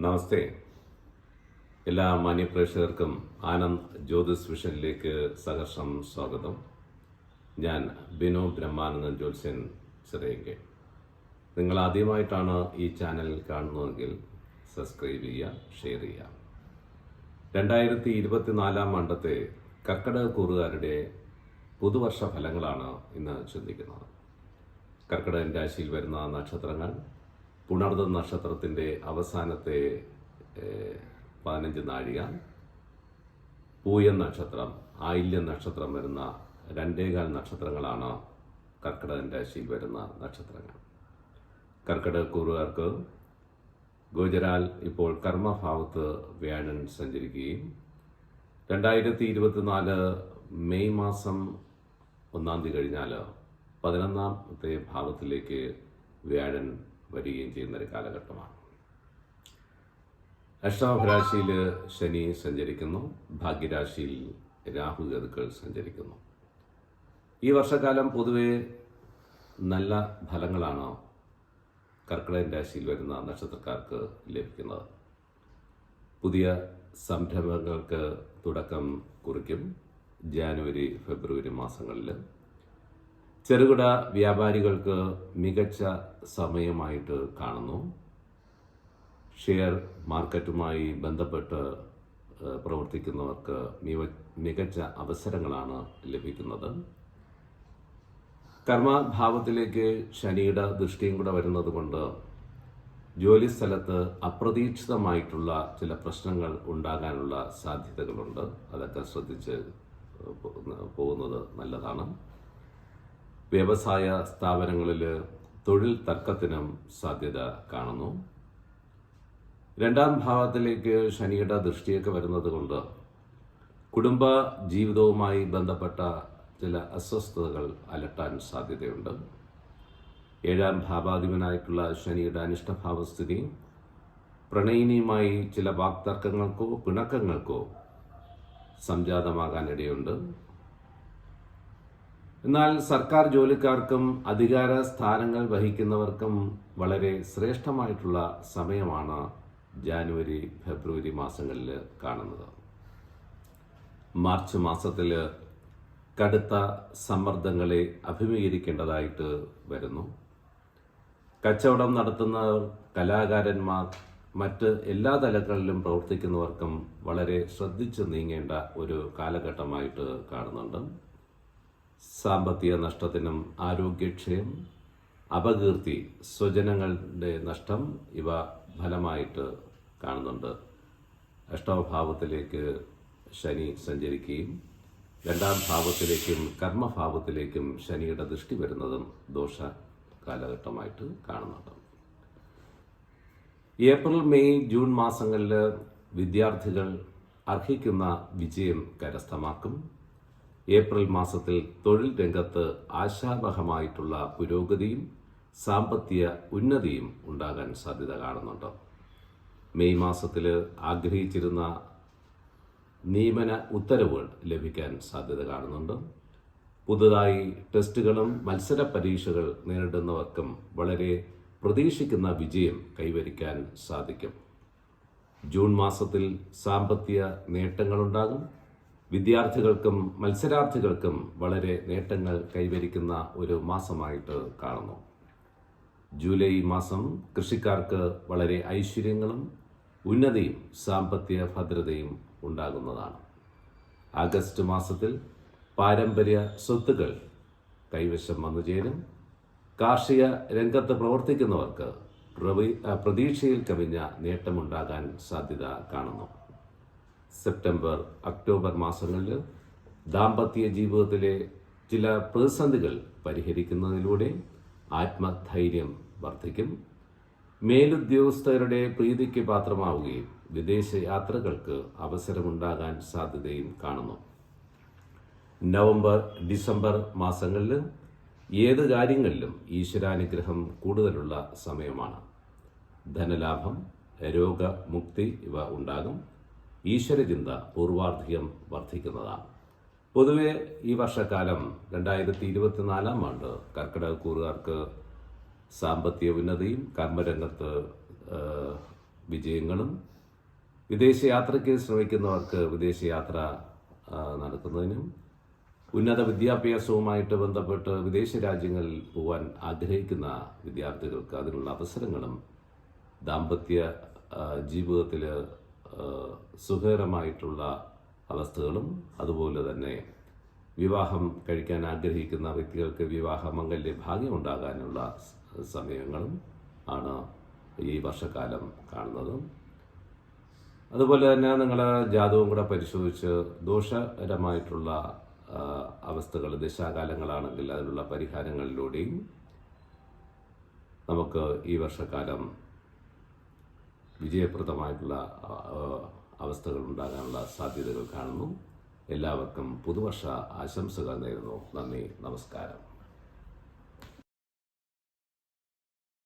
നമസ്തേ. എല്ലാ മാന്യപ്രേക്ഷകർക്കും ആനന്ദ് ജ്യോതിസ് വിഷനിലേക്ക് സഹർഷം സ്വാഗതം. ഞാൻ ബിനു ബ്രഹ്മാനന്ദൻ ജ്യോത്സ്യൻ ചിറയങ്കെ. നിങ്ങൾ ആദ്യമായിട്ടാണ് ഈ ചാനൽ കാണുന്നതെങ്കിൽ സബ്സ്ക്രൈബ് ചെയ്യുക ഷെയർ ചെയ്യുക. രണ്ടായിരത്തി ഇരുപത്തിനാലാം ആണ്ടത്തെ കർക്കിടക കൂറുകാരുടെ പുതുവർഷ ഫലങ്ങളാണ് ഇന്ന് ചിന്തിക്കുന്നത്. കർക്കിടകൻ രാശിയിൽ വരുന്ന നക്ഷത്രങ്ങൾ പുണർദ നക്ഷത്രത്തിന്റെ അവസാനത്തെ പതിനഞ്ച് നാഴിക. പൂയൻ നക്ഷത്രം ആയില്യ നക്ഷത്രം വരുന്ന രണ്ടേകാൽ നക്ഷത്രങ്ങളാണ് കർക്കിടകൻ രാശിയിൽ വരുന്ന നക്ഷത്രങ്ങൾ. കർക്കിടക കൂറുകാർക്ക് ഗുജറാൽ ഇപ്പോൾ കർമ്മഭാവത്ത് വ്യാഴൻ സഞ്ചരിക്കുകയും രണ്ടായിരത്തി ഇരുപത്തിനാല് മെയ് മാസം ഒന്നാം തീയതി കഴിഞ്ഞാൽ പതിനൊന്നാമത്തെ ഭാവത്തിലേക്ക് വ്യാഴൻ വരികയും ചെയ്യുന്ന ഒരു കാലഘട്ടമാണ്. അഷ്ടമഭരാശിയിൽ ശനി സഞ്ചരിക്കുന്നു ഭാഗ്യരാശിയിൽ രാഹു ഗതുക്കൾ സഞ്ചരിക്കുന്നു. ഈ വർഷക്കാലം പൊതുവെ നല്ല ഫലങ്ങളാണ് കർക്കിടകൻ രാശിയിൽ വരുന്ന നക്ഷത്രക്കാർക്ക് ലഭിക്കുന്നത്. പുതിയ സംരംഭങ്ങൾക്ക് തുടക്കം കുറിക്കും. ജാനുവരി ഫെബ്രുവരി മാസങ്ങളിൽ ചെറുകിട വ്യാപാരികൾക്ക് മികച്ച സമയമായിട്ട് കാണുന്നു. ഷെയർ മാർക്കറ്റുമായി ബന്ധപ്പെട്ട് പ്രവർത്തിക്കുന്നവർക്ക് മികച്ച അവസരങ്ങളാണ് ലഭിക്കുന്നത്. കർമ്മഭാവത്തിലേക്ക് ശനിയുടെ ദൃഷ്ടിയും കൂടെ വരുന്നത് കൊണ്ട് ജോലിസ്ഥലത്ത് അപ്രതീക്ഷിതമായിട്ടുള്ള ചില പ്രശ്നങ്ങൾ ഉണ്ടാകാനുള്ള സാധ്യതകളുണ്ട്. അതൊക്കെ ശ്രദ്ധിച്ച് പോകുന്ന- പോകുന്നത് നല്ലതാണ്. വ്യവസായ സ്ഥാപനങ്ങളിൽ തൊഴിൽ തർക്കത്തിനും സാധ്യത കാണുന്നു. രണ്ടാം ഭാവത്തിലേക്ക് ശനിയുടെ ദൃഷ്ടിയൊക്കെ വരുന്നത് കൊണ്ട് കുടുംബ ജീവിതവുമായി ബന്ധപ്പെട്ട ചില അസ്വസ്ഥതകൾ അലട്ടാൻ സാധ്യതയുണ്ട്. ഏഴാം ഭാവാധിപനായിട്ടുള്ള ശനിയുടെ അനിഷ്ടഭാവസ്ഥിതി പ്രണയിനിയുമായി ചില വാക്തർക്കങ്ങൾക്കോ പിണക്കങ്ങൾക്കോ സംജാതമാകാനിടയുണ്ട്. എന്നാൽ സർക്കാർ ജോലിക്കാർക്കും അധികാര സ്ഥാനങ്ങൾ വഹിക്കുന്നവർക്കും വളരെ ശ്രേഷ്ഠമായിട്ടുള്ള സമയമാണ് ജാനുവരി ഫെബ്രുവരി മാസങ്ങളിൽ കാണുന്നത്. മാർച്ച് മാസത്തിൽ കടുത്ത സമ്മർദ്ദങ്ങളെ അഭിമുഖീകരിക്കേണ്ടതായിട്ട് വരുന്നു. കച്ചവടം നടത്തുന്ന കലാകാരന്മാർ മറ്റ് എല്ലാ തലങ്ങളിലും പ്രവർത്തിക്കുന്നവർക്കും വളരെ ശ്രദ്ധിച്ചു നീങ്ങേണ്ട ഒരു കാലഘട്ടമായിട്ട് കാണുന്നുണ്ട്. സാമ്പത്തിക നഷ്ടത്തിനും ആരോഗ്യക്ഷയം അപകീർത്തി സ്വജനങ്ങളുടെ നഷ്ടം ഇവ ഫലമായിട്ട് കാണുന്നുണ്ട്. അഷ്ടമഭാവത്തിലേക്ക് ശനി സഞ്ചരിക്കുകയും രണ്ടാം ഭാവത്തിലേക്കും കർമ്മഭാവത്തിലേക്കും ശനിയുടെ ദൃഷ്ടി വരുന്നതും ദോഷ കാലഘട്ടമായിട്ട് കാണുന്നുണ്ട്. ഏപ്രിൽ മെയ് ജൂൺ മാസങ്ങളിൽ വിദ്യാർത്ഥികൾ അർഹിക്കുന്ന വിജയം കരസ്ഥമാക്കും. ഏപ്രിൽ മാസത്തിൽ തൊഴിൽ രംഗത്ത് ആശാവഹമായിട്ടുള്ള പുരോഗതിയും സാമ്പത്തിക ഉന്നതിയും ഉണ്ടാകാൻ സാധ്യത കാണുന്നുണ്ട്. മെയ് മാസത്തിൽ ആഗ്രഹിച്ചിരുന്ന നിയമന ഉത്തരവുകൾ ലഭിക്കാൻ സാധ്യത കാണുന്നുണ്ട്. പുതുതായി ടെസ്റ്റുകളും മത്സര പരീക്ഷകൾ നേരിടുന്നവർക്കും വളരെ പ്രതീക്ഷിക്കുന്ന വിജയം കൈവരിക്കാൻ സാധിക്കും. ജൂൺ മാസത്തിൽ സാമ്പത്തിക നേട്ടങ്ങളുണ്ടാകും. വിദ്യാർത്ഥികൾക്കും മത്സരാർത്ഥികൾക്കും വളരെ നേട്ടങ്ങൾ കൈവരിക്കുന്ന ഒരു മാസമായിട്ട് കാണുന്നു. ജൂലൈ മാസം കൃഷിക്കാർക്ക് വളരെ ഐശ്വര്യങ്ങളും ഉന്നതിയും സാമ്പത്തിക ഭദ്രതയും ഉണ്ടാകുന്നതാണ്. ആഗസ്റ്റ് മാസത്തിൽ പാരമ്പര്യ സ്വത്തുക്കൾ കൈവശം വന്നു ചേരും. കാർഷിക രംഗത്ത് പ്രവർത്തിക്കുന്നവർക്ക് പ്രതീക്ഷയിൽ കവിഞ്ഞ നേട്ടമുണ്ടാകാൻ സാധ്യത കാണുന്നു. സെപ്റ്റംബർ ഒക്ടോബർ മാസങ്ങളിൽ ദാമ്പത്യ ജീവിതത്തിലെ ചില പ്രതിസന്ധികൾ പരിഹരിക്കുന്നതിലൂടെ ആത്മധൈര്യം വർദ്ധിക്കും. മേലുദ്യോഗസ്ഥരുടെ പ്രീതിക്ക് പാത്രമാവുകയും വിദേശ യാത്രകൾക്ക് അവസരമുണ്ടാകാൻ സാധ്യതയും കാണുന്നു. നവംബർ ഡിസംബർ മാസങ്ങളിൽ ഏത് കാര്യങ്ങളിലും ഈശ്വരാനുഗ്രഹം കൂടുതലുള്ള സമയമാണ്. ധനലാഭം രോഗമുക്തി ഇവ ഉണ്ടാകും. ഈശ്വരചിന്ത പൂർവാധികം വർദ്ധിക്കുന്നതാണ്. പൊതുവെ ഈ വർഷക്കാലം രണ്ടായിരത്തി ഇരുപത്തിനാലാം ആണ്ട് കർക്കിടക കൂറുകാർക്ക് സാമ്പത്തിക ഉന്നതിയും കർമ്മരംഗത്ത് വിജയങ്ങളും വിദേശയാത്രയ്ക്ക് ശ്രമിക്കുന്നവർക്ക് വിദേശയാത്ര നടത്തുന്നതിനും ഉന്നത വിദ്യാഭ്യാസവുമായിട്ട് ബന്ധപ്പെട്ട് വിദേശ രാജ്യങ്ങളിൽ പോകാൻ ആഗ്രഹിക്കുന്ന വിദ്യാർത്ഥികൾക്ക് അതിനുള്ള അവസരങ്ങളും ദാമ്പത്യ ജീവിതത്തിൽ സുഖകരമായിട്ടുള്ള അവസ്ഥകളും അതുപോലെ തന്നെ വിവാഹം കഴിക്കാൻ ആഗ്രഹിക്കുന്ന വ്യക്തികൾക്ക് വിവാഹ മംഗല്യ ഭാഗ്യം ഉണ്ടാകാനുള്ള സമയങ്ങളും ആണ് ഈ വർഷക്കാലം കാണുന്നത്. അതുപോലെ തന്നെ നിങ്ങൾ ജാതവും കൂടെ പരിശോധിച്ച് ദോഷകരമായിട്ടുള്ള അവസ്ഥകൾ ദശാകാലങ്ങളാണെങ്കിൽ അതിനുള്ള പരിഹാരങ്ങളിലൂടെയും നമുക്ക് ഈ വർഷക്കാലം വിജയപ്രദമായിട്ടുള്ള അവസ്ഥകൾ ഉണ്ടാകാനുള്ള സാധ്യതകൾ കാണുന്നു. എല്ലാവർക്കും പുതുവർഷ ആശംസകൾ നേരുന്നു. നന്ദി നമസ്കാരം.